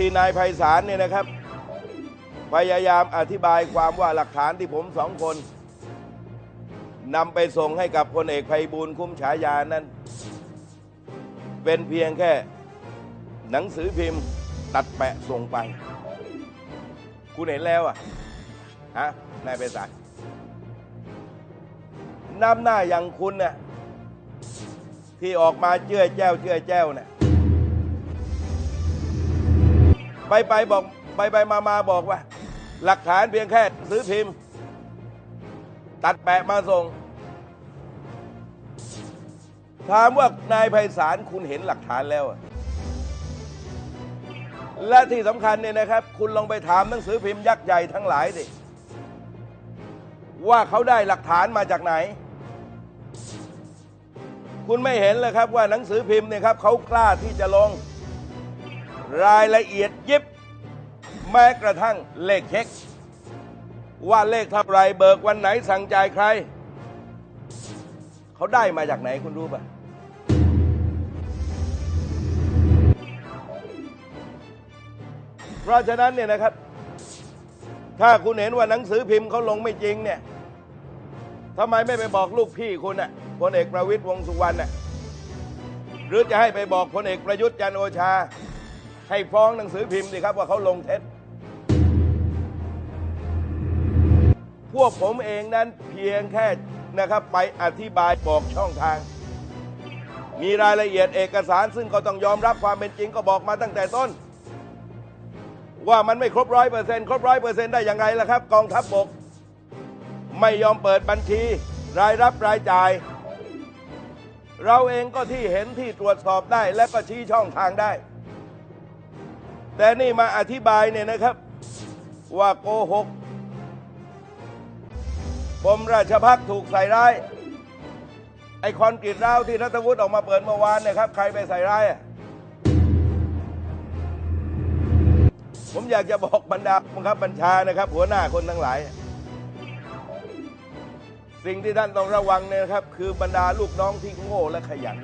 ที่นายไพศาลเนี่ยนะครับ พยายามอธิบายความว่าหลักฐานที่ผมสองคนนำไปส่งให้กับพลเอกไพบูลคุ้มฉายานั้น เป็นเพียงแค่หนังสือพิมพ์ตัดแปะส่งไป คุณเห็นแล้วอะฮะนายไพศาลน้ำหน้าอย่างคุณน่ะที่ออกมาเจื้อแจ้วเจื้อแจ้วเนี่ย ไปไปบอกไปไปมามาบอกว่า หลักฐานเพียงแค่ซื้อพิมพ์ ตัดแปะมาส่ง ถามว่านายไพศาลคุณเห็นหลักฐานแล้ว และที่สำคัญเนี่ยนะครับ คุณลองไปถามหนังสือพิมพ์ยักษ์ใหญ่ทั้งหลายดิว่าเขาได้หลักฐานมาจากไหน คุณไม่เห็นเลยครับว่าหนังสือพิมพ์เนี่ยครับเขากล้าที่จะลง รายละเอียดยิบ แม้กระทั่งเลขเช็ค ว่าเลขเท่าไรเบิกวันไหนสั่งจ่ายใคร เขาได้มาจากไหนคุณรู้ป่ะเพราะฉะนั้นเนี่ยนะครับ ถ้าคุณเห็นว่าหนังสือพิมพ์เขาลงไม่จริงเนี่ยทำไมไม่ไปบอกลูกพี่คุณน่ะพลเอกประวิตยวงสุวรรณน่ะหรือจะให้ไปบอกพลเอกประยุทธ์จันโอชา ให้ฟ้องหนังสือพิมพ์ดิครับว่าเขาลงเท็จ พวกผมเองนั้นเพียงแค่นะครับไปอธิบายบอกช่องทาง มีรายละเอียดเอกสารซึ่งก็ต้องยอมรับความเป็นจริงก็บอกมาตั้งแต่ต้น ว่ามันไม่ครบร้อยเปอร์เซ็นต์ครบร้อยเปอร์เซ็นต์ได้อยังไงล่ะครับ กองทัพบบก ไม่ยอมเปิดบัญชี รายรับรายจ่าย เราเองก็ที่เห็นที่ตรวจสอบได้และก็ชี้ช่องทางได้ แต่นี่มาอธิบายเนี่ยนะครับ ว่าโกหกปมราชพักถูกใส่ร้าย ไอคอนกรีตร้าวที่รัฐวุฒิออกมาเปิดเมื่อวานเนี่ยครับ ใครไปใส่ร้ายอะผมอยากจะบอกบรรดาบังคับบัญชานะครับ หัวหน้าคนทั้งหลาย สิ่งที่ท่านต้องระวังเนี่ยนะครับ คือบรรดาลูกน้องที่โง่และขยัน